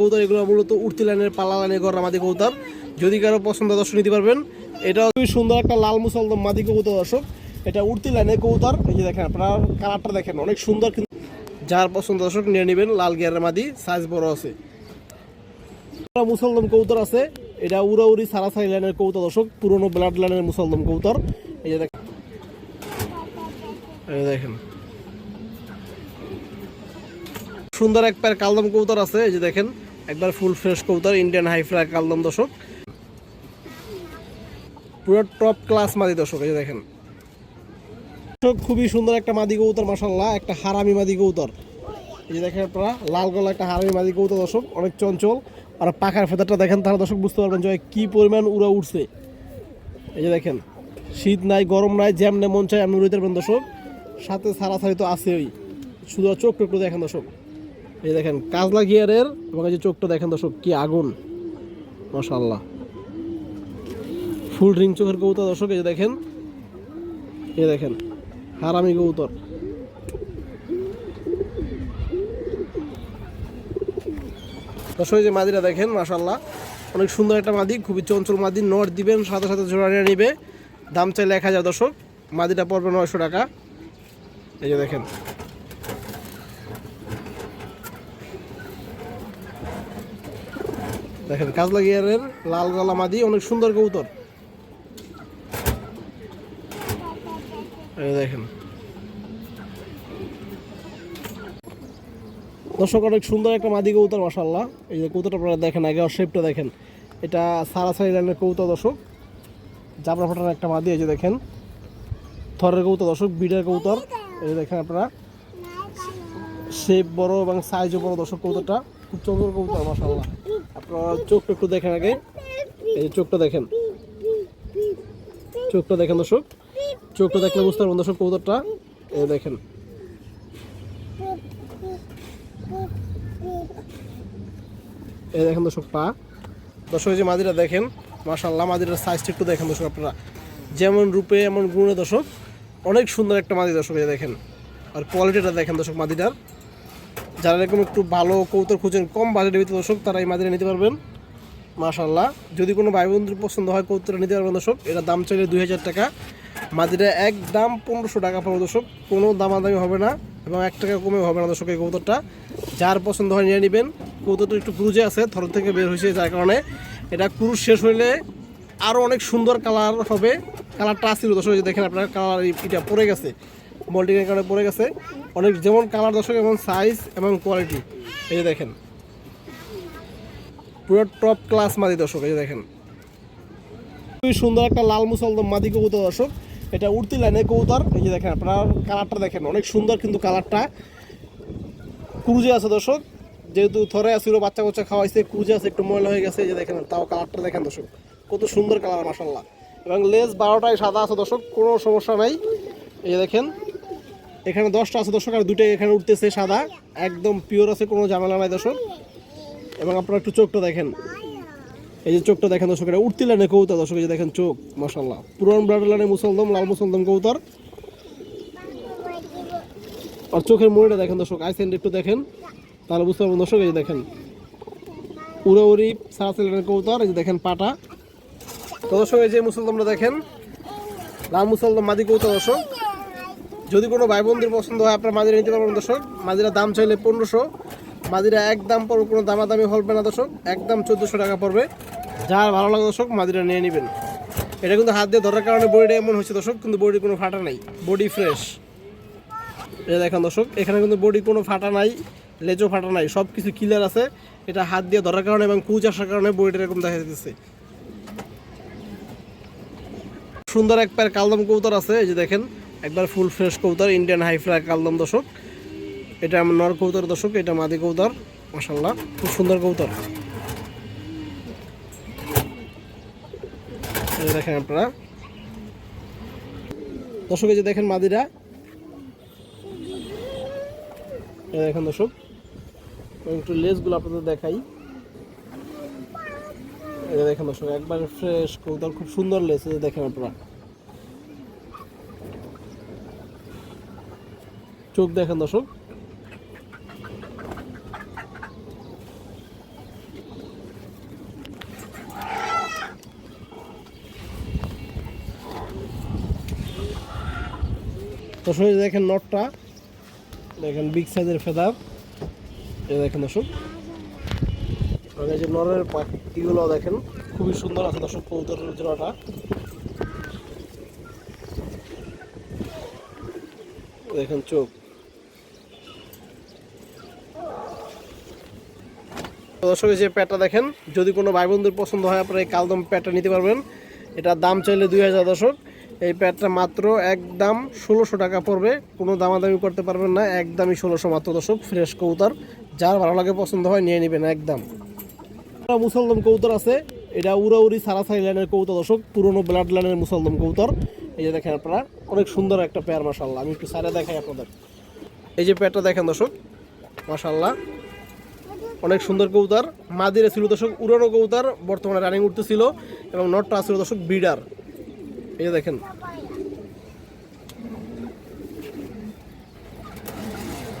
কৌতার এগুলো মূলত উঠতি লাইনের, পালা লাইনের গড়া মাদি কৌতার যদি কারও পছন্দ দর্শক, নিতে পারবেন। এটা খুবই সুন্দর একটা লাল মুসলদম মাদি কৌতার দর্শক। এটা উঠতি লাইনের কৌতার এই যে দেখেন, আপনার কালারটা দেখেন, অনেক সুন্দর কিন্তু। যার পছন্দ, দর্শক, নিয়ে নেবেন লাল গিয়ারের মাদি সাইজ বড় আছে। মুসলদম কৌতার আছে। এটা উড়া উড়াউড়ি সারাসারি লাইনের কৌতার দর্শক। পুরনো ব্লাড লাইনের মুসলদম কৌতার এই যে দেখেন। এই দেখেন। সুন্দর এক প্যার কালদম কৌতার আছে, এই যে দেখেন। একবার ফুল ফ্রেশ কৌতার ইন্ডিয়ান হাই ফ্লাই কালদম দর্শক। পুরো টপ ক্লাস মাদি দর্শক, এই দেখেন। খুবই সুন্দর একটা মাদি কৌতার মাসাল্লাহ একটা হারামি মাদি কৌতার এই যে দেখেন আপনারা, লাল গলা একটা হারামি মাদি কৌতার দর্শক, অনেক চঞ্চল। আর পাখার ফেদারটা দেখেন তাহলে দর্শক, বুঝতে পারবেন যে কি পরিমাণ উড়া উঠছে এই যে দেখেন, শীত নাই, গরম নাই, যেমনে মন চায় এমনি উড়িতে পারবেন দর্শক। সাথে সারাসারি তো আছেই। শুধু চোখ একটু দেখেন দর্শক। এই দেখেন, কাজলা গিয়ারের এবং এই যে চোখটা দেখেন দর্শক, কি আগুন। মাশাল্লাহ ফুল রিং চোখের কবুতর দর্শক, এই যে দেখেন, এই দেখেন, হারামি কবুতর। দর্শক যে মাদিরা দেখেন মাশাল্লাহ অনেক সুন্দর একটা মাদি, খুবই চঞ্চল মাদি, নট দিবেন, সাথে সাথে জোড়া নিবে। দাম চাইলে এক হাজার দর্শক, মাদিটা পড়বে নয়শো টাকা। এই যে দেখেন দেখেন, কাজলা গিয়ারের লাল গলা মাদি, অনেক সুন্দর কবুতর। দেখেন। দর্শক, অনেক সুন্দর একটা মাদি কবুতর মাসাল্লাহ এই যে কবুতরটা আপনারা দেখেন, আগে শেপটা দেখেন। এটা সারাসারি লাইনের কবুতর, দর্শক। জাবরা ফাটার একটা মাদি, এই যে দেখেন। থরের কবুতর, দর্শক, বিডের কবুতর। এই যে দেখেন আপনারা। শেপ বড় এবং সাইজও বড়, দর্শক, কবুতরটা। খুব চমৎকার কবুতর মাসাল্লাহ আপনারা চোখটা একটু দেখেন আগে। এই চোখটা দেখেন। চোখটা দেখেন দর্শক। চোখটা দেখলে বুঝতে পারবেন দর্শক কবুতরটা। এই দেখেন। এই দেখেন দর্শক পা। দর্শক যে মাদিরা দেখেন মাশাল্লাহ মাদিরার সাইজটা একটু দেখেন দর্শক আপনারা। যেমন রূপে, এমন গুণে দর্শক, অনেক সুন্দর একটা মাদি দর্শক দেখেন। আর কোয়ালিটিটা দেখেন দর্শক মাদিটার। যারা এরকম একটু ভালো কৌতর খুঁজেন, কম বাজেটের ভিতরে দর্শক, তারা এই মাদিরা নিতে পারবেন। মাশাল্লাহ যদি কোনো ভাই বন্ধুর পছন্দ হয় কৌতরা নিতে পারবেন দর্শক, এটা দাম চাইলে দুই হাজার টাকা। মাদিরা এক দাম পনেরোশো টাকা পড়বে দর্শক, কোনো দামাদামি হবে না এবং এক টাকা কমে হবে না দর্শক এই কৌতরটা যার পছন্দ হয় নিয়ে নেবেন। কৌতরটা একটু ক্রুজে আছে, থর থেকে বের হয়েছে যার কারণে। এটা ক্রুজ শেষ হইলে আরও অনেক সুন্দর কালার হবে। কালারটা আসছিল দর্শক দেখেন আপনার কালার, এটা পড়ে গেছে। মল্টিংয়ের কারণে পড়ে গেছে। অনেক যেমন কালার দর্শক এবং সাইজ এবং কোয়ালিটি এই যে দেখেন। পুরো টপ ক্লাস মাদি দর্শক, এই যে দেখেন। খুবই সুন্দর একটা লাল মুসলদম মাদি কবুতর দর্শক। এটা উড়তি লাইনে কবুতর। এই যে দেখেন, আপনার কালারটা দেখেন। অনেক সুন্দর কিন্তু কালারটা। ক্রুজে আছে দর্শক। যেহেতু থরে আসছিল বাচ্চা বাচ্চা খাওয়াইছে, ক্রুজে আছে, একটু ময়লা হয়ে গেছে, এই যে দেখেন, তাও কালারটা দেখেন দর্শক। কত সুন্দর কালার মাসাল্লাহ এবং লেজ বারোটায় সাদা আছে দর্শক, কোনো সমস্যা নাই। এই যে দেখেন এখানে দশটা আছে, দর্শক, আর দুটোই এখানে উঠতেছে সাদা। একদম পিওর আছে, কোনো ঝামেলা নাই দর্শক। এবং আপনারা একটু চোখটা দেখেন। এই যে চোখটা দেখেন দর্শক, এটা উঠতি লাইনে কৌতার দর্শক, এই যে দেখেন চোখ মশাল্লাহ পুরান ব্লাড লাইনে মুসলদম, লাল মুসলদম কৌতার আর চোখের মুড়িটা দেখেন দর্শক আই সেন্ড একটু দেখেন। তাহলে বুঝতে পারবেন দর্শক, এই যে দেখেন। উড়াউড়ি সারাসি লাইনের কৌতার এই যে দেখেন পাটা। তো দর্শক, এই যে মুসলদমটা দেখেন। লাল মুসলদম মাদি কৌতার দর্শক। যদি কোনো ভাই বোনদের পছন্দ হয়, আপনার মাদিরা নিতে পারবেন দর্শক। মাদিরা দাম চাইলে পনেরোশো। মাদিরা একদম পড়বে কোনো দামাদামি হবে না দর্শক। একদম চোদ্দোশো টাকা পড়বে। যার ভালো লাগে দর্শক, মাদিরা নিয়ে নেবেন। এটা কিন্তু হাত দিয়ে ধরার কারণে বডিটা এমন হয়েছে দর্শক, কিন্তু বডি কোনো ফাটা নাই। Body fresh. এটা দেখেন দর্শক, এখানে কিন্তু বডি কোনো ফাটা নাই, লেজও ফাটা নাই সব কিছু ক্লিয়ার আছে। এটা হাত দিয়ে ধরার কারণে এবং কুচ আসার কারণে বডিটা এরকম দেখা যাচ্ছে সুন্দর এক প্যার কালদম কবুতর আছে, এই যে দেখেন। একবার ফুল ফ্রেশ কবুতর ইন্ডিয়ান হাই ফ্লাই কালদম দর্শক। এটা আমার নর কবুতর দর্শক, এটা মাদি কবুতর মাসাল্লাহ খুব সুন্দর কবুতর। এই দেখেন আপনারা। দর্শক, এই যে দেখেন মাদিরা। দেখেন দর্শক একটু লেসগুলো আপনাদের দেখাই। দেখেন দর্শক, একবার ফ্রেশ কবুতর, খুব সুন্দর লেস দেখেন আপনারা। চোখ দেখেন দর্শক। দর্শক দেখেন নটটা, দেখেন বিগ সাইজের ফেদার এটা দেখেন দর্শক যে নরের পাখিগুলো দেখেন, খুবই সুন্দর আছে দর্শক, কবুতরের দেখেন চোখ। দর্শক যে প্যাটটা দেখেন, যদি কোনো ভাই বন্ধুর পছন্দ হয়, আপনারা এই কালদম প্যাটটা নিতে পারবেন। এটার দাম চাইলে দুই হাজার দর্শক। এই প্যাটটা মাত্র একদম ষোলোশো টাকা পড়বে। কোনো দামাদামি করতে পারবেন না, একদমই ষোলোশো মাত্র দর্শক, ফ্রেশ কবুতর। যার ভালো লাগে, পছন্দ হয়, নিয়ে নেবেন একদম। মুসলদম কবুতর আছে। এটা উড়াউড়ি সারাসাই লাইনের কবুতর দর্শক, পুরনো ব্লাড লাইনের মুসলদম কবুতর। এই যে দেখেন আপনারা, অনেক সুন্দর একটা পেয়ার মাসাল্লাহ আমি একটু সারে দেখাই আপনাদের। এই যে পেয়ারটা দেখেন দর্শক মাসাল্লাহ অনেক সুন্দর কবুতর। মাদিরে ছিল দর্শক, উড়ানো কবুতর, বর্তমানে রানিং উঠতেছিল এবং নটটা ছিল দর্শক বিডার এই দেখেন।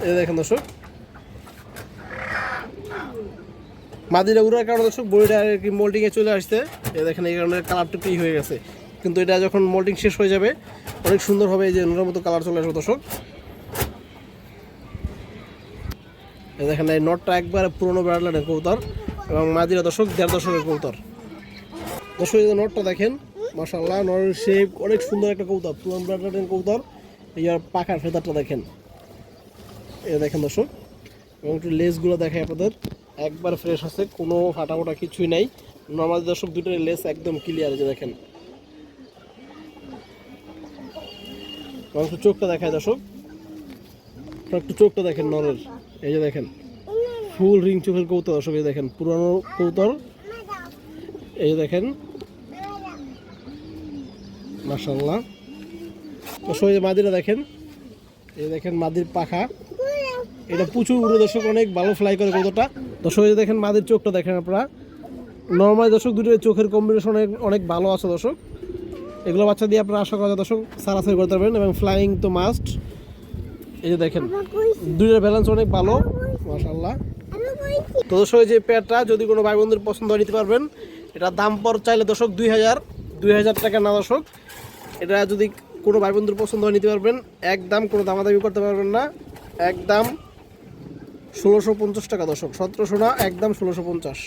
এই দেখেন দর্শক। মাদিরে উড়ার কারণে দর্শক বডিটা আর কি মোল্ডিংয়ে চলে আসছে। এ দেখেন, এই কারণে কালারটা কি হয়ে গেছে। কিন্তু এটা যখন মোল্ডিং শেষ হয়ে যাবে, অনেক সুন্দর হবে এই যে নোরের মতো কালার চলে আসবে দর্শক এই দেখেন, এই নটটা একবারে পুরোনো ব্রাডলাইনের কৌতর এবং মাদিরা দর্শক, দেড় দশকের কৌতর দর্শক, এই যে নটটা দেখেন মাসাল্লাহ নরের শেপ অনেক সুন্দর একটা কৌতর পুরোনো ব্রাডলাইনের কৌতর এই আর পাখার ফেদারটা দেখেন। এই দেখেন দর্শক, এবং একটু লেসগুলো দেখাই আপনাদের। একবার ফ্রেশ আছে, কোনো ফাটা ফোটা কিছুই নাই। নর্মাল দর্শক দুটোর লেস একদম ক্লিয়ার যে দেখেন। একটু চোখটা দেখায় দর্শক। একটু চোখটা দেখেন নরের। এই যে দেখেন, ফুল রিং চোখের কৌতর দর্শক দেখেন, পুরানো কৌতর এই যে দেখেন মাসাল্লাহ দর্শক, এই মাদিরা দেখেন, এই দেখেন মাদির পাখা। এটা প্রচুর উড়ো, দর্শক, অনেক ভালো ফ্লাই করে কতটা দর্শক, এই দেখেন মাদির চোখটা দেখেন আপনারা। নর্মাল দর্শক দুটোর চোখের কম্বিনেশন অনেক অনেক ভালো আছে, দর্শক। এগুলো বাচ্চা দিয়ে আপনারা আশা করা যায়, দর্শক, সারাসারি করতে পারবেন এবং ফ্লাইং তো মাস্ট এই যে দেখেন দুইটার ব্যালেন্স অনেক ভালো মাশাল্লাহ তো দর্শক যে পেয়ারটা যদি কোনো ভাই বন্ধুর পছন্দ হয় নিতে পারবেন। এটা দাম পর চাইলে দর্শক দুই হাজার দুই হাজার টাকা না দর্শক। এটা যদি কোনো ভাই বন্ধুর পছন্দ হয় নিতে পারবেন। একদম কোনো দামাদামি করতে পারবেন না। একদম ষোলোশো পঞ্চাশ টাকা দর্শক সতেরোশো না একদম ষোলোশো পঞ্চাশ।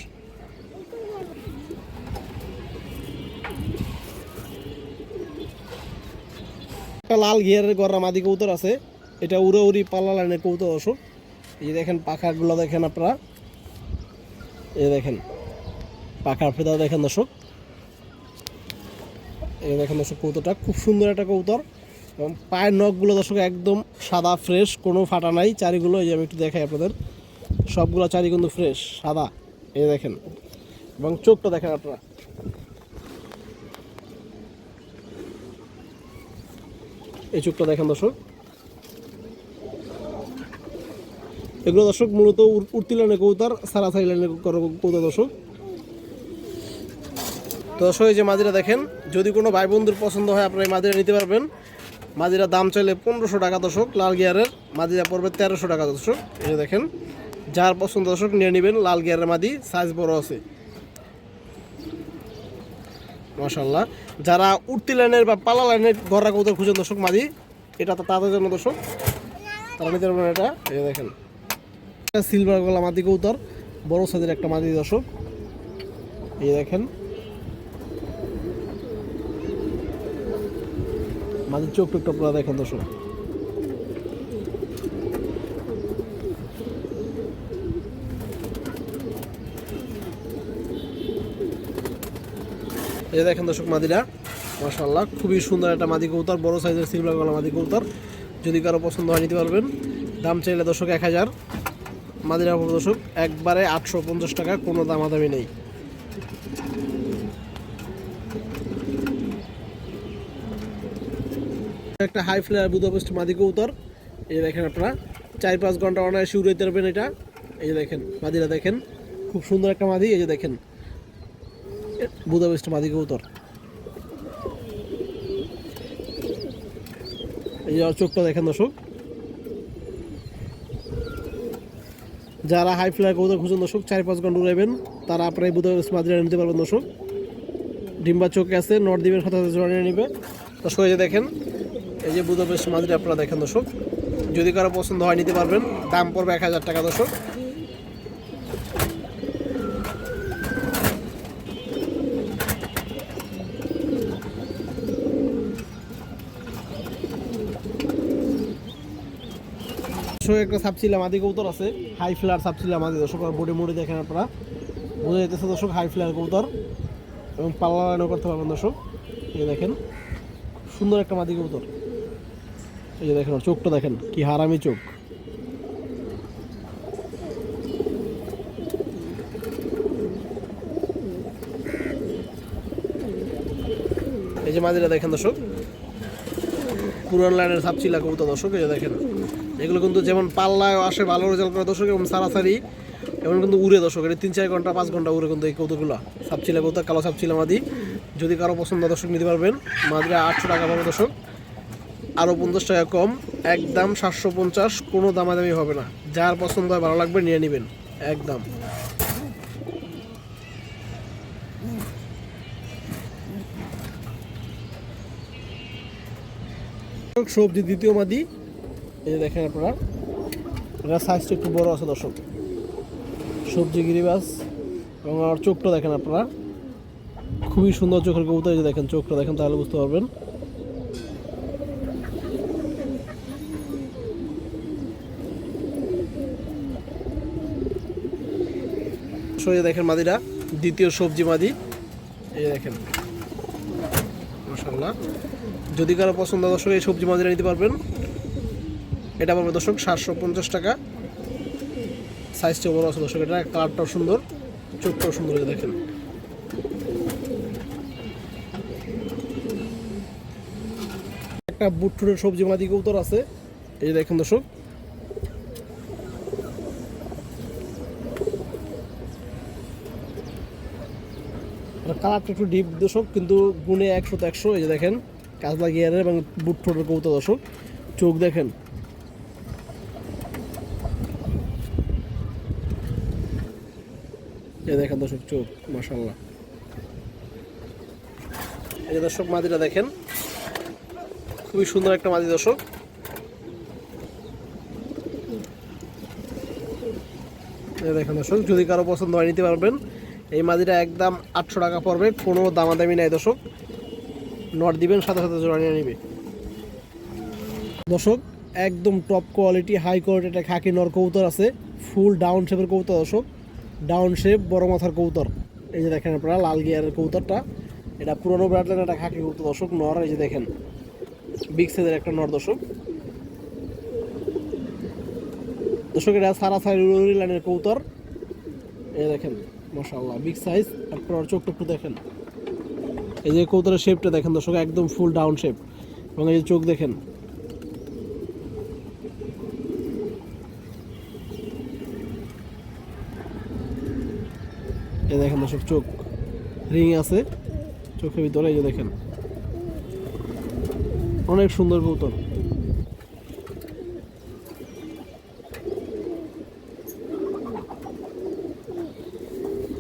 একটা লাল ঘিয়ারের গররা মাদি কৌতর আছে। এটা উড়ে উড়ি পাল্লা লাইনের কৌতর দর্শক এই দেখেন পাখাগুলো দেখেন আপনারা। এই দেখেন, পাখার ফেদা দেখেন দর্শক। এই দেখেন দর্শক কৌতরটা খুব সুন্দর একটা কৌতর এবং পায়ের নখগুলো দর্শক একদম সাদা, ফ্রেশ, কোনো ফাটা নাই। চারিগুলো, এই যে আমি একটু দেখাই আপনাদের। সবগুলো চারি কিন্তু ফ্রেশ, সাদা। এই দেখেন, এবং চোখটা দেখেন আপনারা। এই চোখটা দেখেন দর্শক। এগুলো দর্শক মূলত উর- উড়তি লাইনের কৌতার সারাসারি লাইনের কৌতা দর্শক। তো দর্শক যে মাদিরা দেখেন, যদি কোনো ভাই বন্ধুর পছন্দ হয়, আপনারা এই মাদিরা নিতে পারবেন। মাদিরা দাম চাইলে পনেরোশো টাকা দর্শক, লাল গিয়ারের মাদিরা পড়বে তেরোশো টাকা দর্শক। এই দেখেন, যার পছন্দ দর্শক নিয়ে নেবেন, লাল গিয়ারের মাদি সাইজ বড় আছে। মাশাল্লাহ যারা উঠতি লাইনের বা পালা লাইনের গড়া কৌতর খুঁজেন দর্শক মাদি, এটা তো তাদের জন্য দর্শক। তারা নিতে পারবেন এটা। এই দেখেন। সিলভার গলা মাদি কৌতর বড় সাইজের একটা মাদি দর্শক। এই দেখেন। মাঝে চোখ টোকটা পুরো দেখেন দর্শক। এই দেখেন দর্শক মাদিরা মাশাল্লাহ খুবই সুন্দর একটা মাদি কৌতার বড় সাইজের সিলভার গলা মাদি কৌতার যদি কারও পছন্দ হয়, নিতে পারবেন। দাম চাইলে দর্শক এক হাজার। মাদিরা দর্শক, একবারে আটশো পঞ্চাশ টাকা, কোনো দামাদামি নেই। একটা হাই ফ্লেয়ার বুদাপেস্ট মাদি কৌতর এই দেখেন আপনারা চার পাঁচ ঘণ্টা অনায়াসে উড়াইতে পারবেন এটা। এই যে দেখেন, মাদিরা দেখেন, খুব সুন্দর একটা মাদি, এই যে দেখেন বুদাপেস্ট মাদি কৌতর এই চোখটা দেখেন দর্শক যারা হাই ফ্লাই কবুতর খুঁজুন দর্শক, চার পাঁচ ঘণ্টা উড়াইবেন তারা আপনার বুদাপেস্ট মাদিরা নিতে পারবেন, দর্শক। ডিম্বা চোখে আছে নর্থ দ্বীপের সাথে জড়িয়ে নিবে। দর্শক, এই যে দেখেন, এই যে বুধ মাদিটা আপনারা দেখেন, দর্শক। যদি কারও পছন্দ হয়, নিতে পারবেন। দাম পড়বে এক হাজার টাকা, দর্শক। দর্শক একটা সাবচিলা মাদি কবুতর আছে। হাই ফ্লার সাবচিলা মাদি, দর্শক বোর্ডে মোড়ে দেখেন আপনারা। বোঝা যেতেছে দর্শক হাই ফ্লার কবুতর। এবং পাল্লা লাইনও করতে পারবেন দর্শক। এই দেখেন সুন্দর একটা মাদি কবুতর। এই যে দেখেন চোখটা দেখেন, কি হারামি চোখ। এই যে মাদিরা দেখেন দর্শক। পুরান লাইনের সাপচিলা কবুতর দর্শক, এই যে দেখেন। এগুলো কিন্তু যেমন পাল্লায় আসে, ভালো রেজাল্ট করে দর্শক এবং সারাসারি, এমন কিন্তু উড়ে দর্শক। এটা তিন, চার ঘণ্টা, পাঁচ ঘণ্টা উড়ে কিন্তু এই কৌতুকগুলো। সাপচিলা কৌতুক, কালো সাপচিলা মাদি। যদি কারও পছন্দ দর্শক নিতে পারবেন, মাদিরা আটশো টাকা পাবে দর্শক। আরও পঞ্চাশ টাকা কম, একদম সাতশো পঞ্চাশ, কোনো দামাদামি হবে না। যার পছন্দ হয়, ভালো লাগবে, নিয়ে নেবেন। একদম। সবজি দ্বিতীয় মাদি। এই যে দেখেন আপনারা এটা সাইজটা একটু বড় আছে দর্শক। সবজি গিরিবাস এবং আমার চোখটা দেখেন আপনারা। খুবই সুন্দর চোখের কবুতর এই যে দেখেন, চোখটা দেখেন তাহলে বুঝতে পারবেন। সরিয়ে দেখেন মাদিরা দ্বিতীয় সবজি মাদি। এই দেখেন। মাসাল্লাহ যদি কারও পছন্দ দর্শক, এই সবজি মাদিরা নিতে পারবেন। এটা পাবে দর্শক সাতশো পঞ্চাশ টাকা। সাইজটা বড় আছে দর্শক, এটা কালারটাও সুন্দর, চোখটাও সুন্দর দেখেন। একটা বুট্টুরের সবজি মাদি কৌতর আছে, এই দেখেন দর্শক। কালারটা একটু ডিপ দর্শক, কিন্তু গুণে একশো তো একশো, এই যে দেখেন, কাজলা গিয়ারের এবং বুট ঠোঁটের কৌতো দর্শক। চোখ দেখেন। এই দেখেন দর্শক চোখ মাসাল্লাহ এই যে দর্শক, মাদিটা দেখেন। খুবই সুন্দর একটা মাদি, দর্শক। দেখেন দর্শক, যদি কারও পছন্দ হয়, নিতে পারবেন। এই মাদিটা একদম আটশো টাকা পড়বে, কোনো দামাদামি নাই, দর্শক। নট দিবেন, সাথে সাথে জোড়া নিয়ে নিবে। দর্শক, একদম টপ কোয়ালিটি হাই কোয়ালিটি একটা খাকি নর কবুতর আছে। ফুল ডাউন শেপের কবুতর, দর্শক। ডাউন শেপ, বড় মাথার কৌতর এই যে দেখেন আপনারা, লাল গিয়ারের কৌতরটা এটা পুরনো ব্রাডলেন একটা খাকি কবুতর দর্শক, নর, এই যে দেখেন। বিগ সাইজের একটা নর দর্শক। দর্শক, এটা সারা লাইনের কবুতর। এই দেখেন, মাশাআল্লাহ বিগ সাইজ ওর চোখটা একটু দেখেন। এই যে কৌতরের শেপটা দেখেন দর্শক, একদম ফুল ডাউন শেপ এবং এই যে চোখ দেখেন দর্শক, চোখ রিং আছে। চোখের ভিতরে এই যে দেখেন। অনেক সুন্দর কৌতর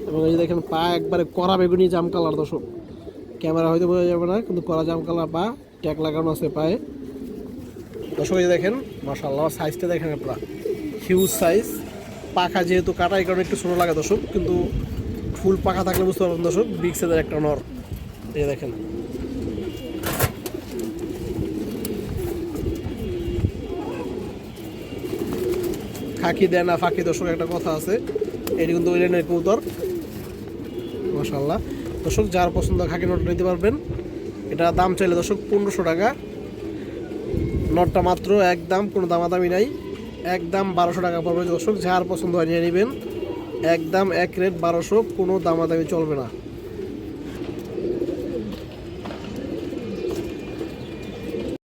এবং এই যে দেখেন, পা একবারে কড়া বেগুনি জাম কালার দর্শক। ক্যামেরা হয়তো বোঝা যাবে না, কিন্তু কড়া জাম কালার পা, ট্যাগ লাগানো আছে পায়ে। দর্শক, এই দেখেন মাসাল্লাহ সাইজটা দেখেন আপনারা। হিউজ সাইজ পাখা যেহেতু কাটা এই কারণে একটু ছোটো লাগে দর্শক, কিন্তু ফুল পাখা থাকলে বুঝতে পারবেন দর্শক বিগ সাইজের একটা নর। এই দেখেন। খাকি দেয় না, ফাঁকি দর্শক একটা কথা আছে। এটি কিন্তু ওই লাইনের কবুতর। মাসাল্লাহ দর্শক, যার পছন্দ খাকি নট নিতে পারবেন। এটা দাম চাইলে দর্শক পনেরোশো টাকা। নটটা মাত্র, একদম কোনো দামাদামি নাই। একদম বারোশো টাকা পড়বে দর্শক, যার পছন্দ হয় নিয়ে নেবেন। একদম এক রেট বারোশো কোনো দামাদামি চলবে না।